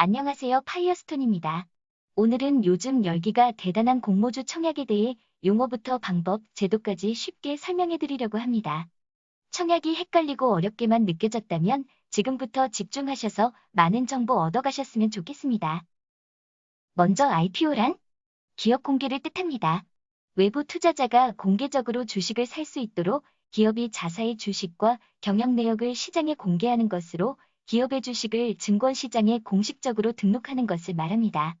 안녕하세요. 파이어스톤입니다. 오늘은 요즘 열기가 대단한 공모주 청약에 대해 용어부터 방법, 제도까지 쉽게 설명해 드리려고 합니다. 청약이 헷갈리고 어렵게만 느껴졌다면 지금부터 집중하셔서 많은 정보 얻어가셨으면 좋겠습니다. 먼저 IPO란 기업 공개를 뜻합니다. 외부 투자자가 공개적으로 주식을 살 수 있도록 기업이 자사의 주식과 경영 내역을 시장에 공개하는 것으로 기업의 주식을 증권시장에 공식적으로 등록하는 것을 말합니다.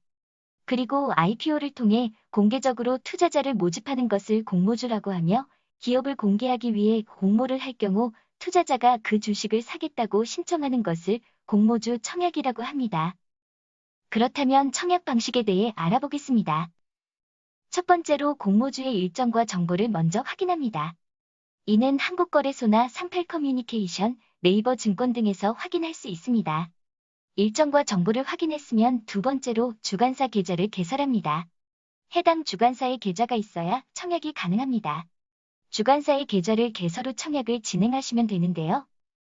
그리고 IPO를 통해 공개적으로 투자자를 모집하는 것을 공모주라고 하며 기업을 공개하기 위해 공모를 할 경우 투자자가 그 주식을 사겠다고 신청하는 것을 공모주 청약이라고 합니다. 그렇다면 청약 방식에 대해 알아보겠습니다. 첫 번째로 공모주의 일정과 정보를 먼저 확인합니다. 이는 한국거래소나 38커뮤니케이션, 네이버 증권 등에서 확인할 수 있습니다. 일정과 정보를 확인했으면 두 번째로 주관사 계좌를 개설합니다. 해당 주관사의 계좌가 있어야 청약이 가능합니다. 주관사의 계좌를 개설 후 청약을 진행하시면 되는데요.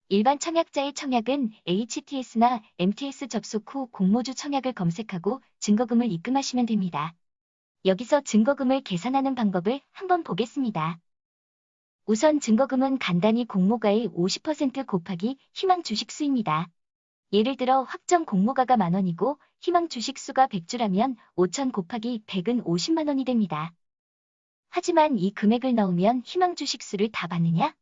일반 청약자의 청약은 HTS나 MTS 접속 후 공모주 청약을 검색하고 증거금을 입금하시면 됩니다. 여기서 증거금을 계산하는 방법을 한번 보겠습니다. 우선 증거금은 간단히 공모가의 50% 곱하기 희망 주식수입니다. 예를 들어 확정 공모가가 만원이고 희망 주식수가 100주라면 5천 곱하기 100은 50만 원이 됩니다. 하지만 이 금액을 넣으면 희망 주식수를 다 받느냐?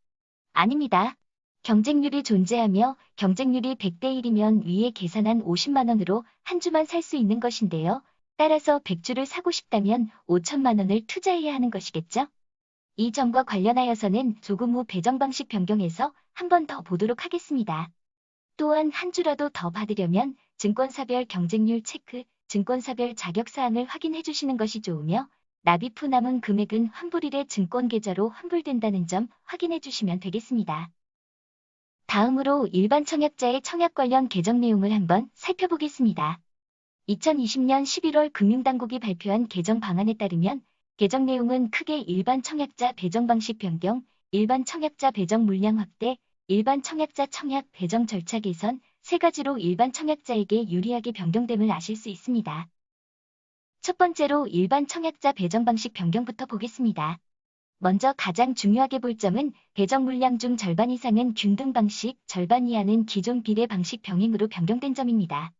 아닙니다. 경쟁률이 존재하며 경쟁률이 100대 1이면 위에 계산한 50만 원으로 한 주만 살 수 있는 것인데요. 따라서 100주를 사고 싶다면 5천만 원을 투자해야 하는 것이겠죠? 이 점과 관련하여서는 조금 후 배정 방식 변경해서 한 번 더 보도록 하겠습니다. 또한 한 주라도 더 받으려면 증권사별 경쟁률 체크, 증권사별 자격사항을 확인해 주시는 것이 좋으며 납입 후 남은 금액은 환불일에 증권계좌로 환불된다는 점 확인해 주시면 되겠습니다. 다음으로 일반 청약자의 청약 관련 개정 내용을 한번 살펴보겠습니다. 2020년 11월 금융당국이 발표한 개정 방안에 따르면 개정 내용은 크게 일반 청약자 배정 방식 변경, 일반 청약자 배정 물량 확대, 일반 청약자 청약 배정 절차 개선 세 가지로 일반 청약자에게 유리하게 변경됨을 아실 수 있습니다. 첫 번째로 일반 청약자 배정 방식 변경부터 보겠습니다. 먼저 가장 중요하게 볼 점은 배정 물량 중 절반 이상은 균등 방식, 절반 이하는 기존 비례 방식 병행으로 변경된 점입니다.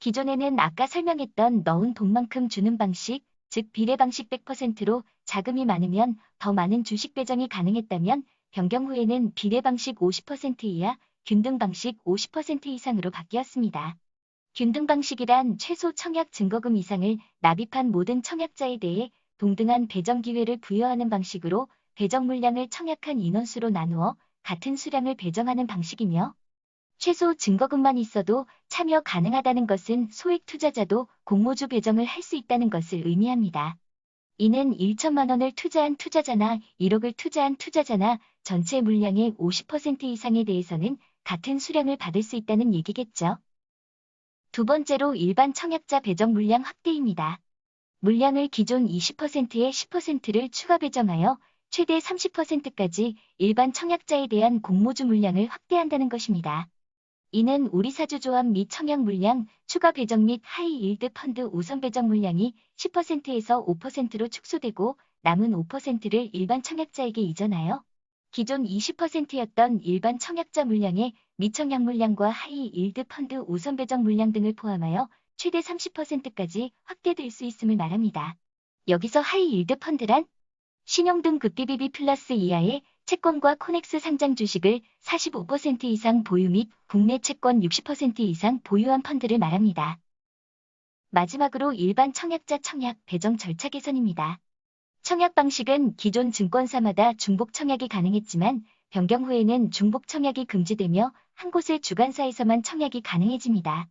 기존에는 아까 설명했던 넣은 돈만큼 주는 방식, 즉 비례 방식 100%로 자금이 많으면 더 많은 주식 배정이 가능했다면 변경 후에는 비례 방식 50% 이하, 균등 방식 50% 이상으로 바뀌었습니다. 균등 방식이란 최소 청약 증거금 이상을 납입한 모든 청약자에 대해 동등한 배정 기회를 부여하는 방식으로 배정 물량을 청약한 인원수로 나누어 같은 수량을 배정하는 방식이며 최소 증거금만 있어도 참여 가능하다는 것은 소액 투자자도 공모주 배정을 할 수 있다는 것을 의미합니다. 이는 1천만 원을 투자한 투자자나 1억을 투자한 투자자나 전체 물량의 50% 이상에 대해서는 같은 수량을 받을 수 있다는 얘기겠죠. 두 번째로 일반 청약자 배정 물량 확대입니다. 물량을 기존 20%에 10%를 추가 배정하여 최대 30%까지 일반 청약자에 대한 공모주 물량을 확대한다는 것입니다. 이는 우리 사주조합 및 청약 물량, 추가 배정 및 하이 일드 펀드 우선 배정 물량이 10%에서 5%로 축소되고 남은 5%를 일반 청약자에게 이전하여 기존 20%였던 일반 청약자 물량의 미청약 물량과 하이 일드 펀드 우선 배정 물량 등을 포함하여 최대 30%까지 확대될 수 있음을 말합니다. 여기서 하이 일드 펀드란 신용 등 급비비비 플러스 이하의 채권과 코넥스 상장 주식을 45% 이상 보유 및 국내 채권 60% 이상 보유한 펀드를 말합니다. 마지막으로 일반 청약자 청약 배정 절차 개선입니다. 청약 방식은 기존 증권사마다 중복 청약이 가능했지만 변경 후에는 중복 청약이 금지되며 한 곳의 주관사에서만 청약이 가능해집니다.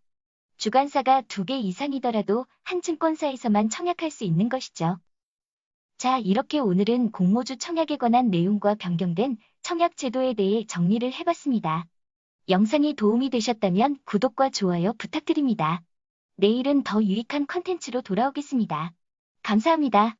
주관사가 두 개 이상이더라도 한 증권사에서만 청약할 수 있는 것이죠. 자, 이렇게 오늘은 공모주 청약에 관한 내용과 변경된 청약 제도에 대해 정리를 해봤습니다. 영상이 도움이 되셨다면 구독과 좋아요 부탁드립니다. 내일은 더 유익한 컨텐츠로 돌아오겠습니다. 감사합니다.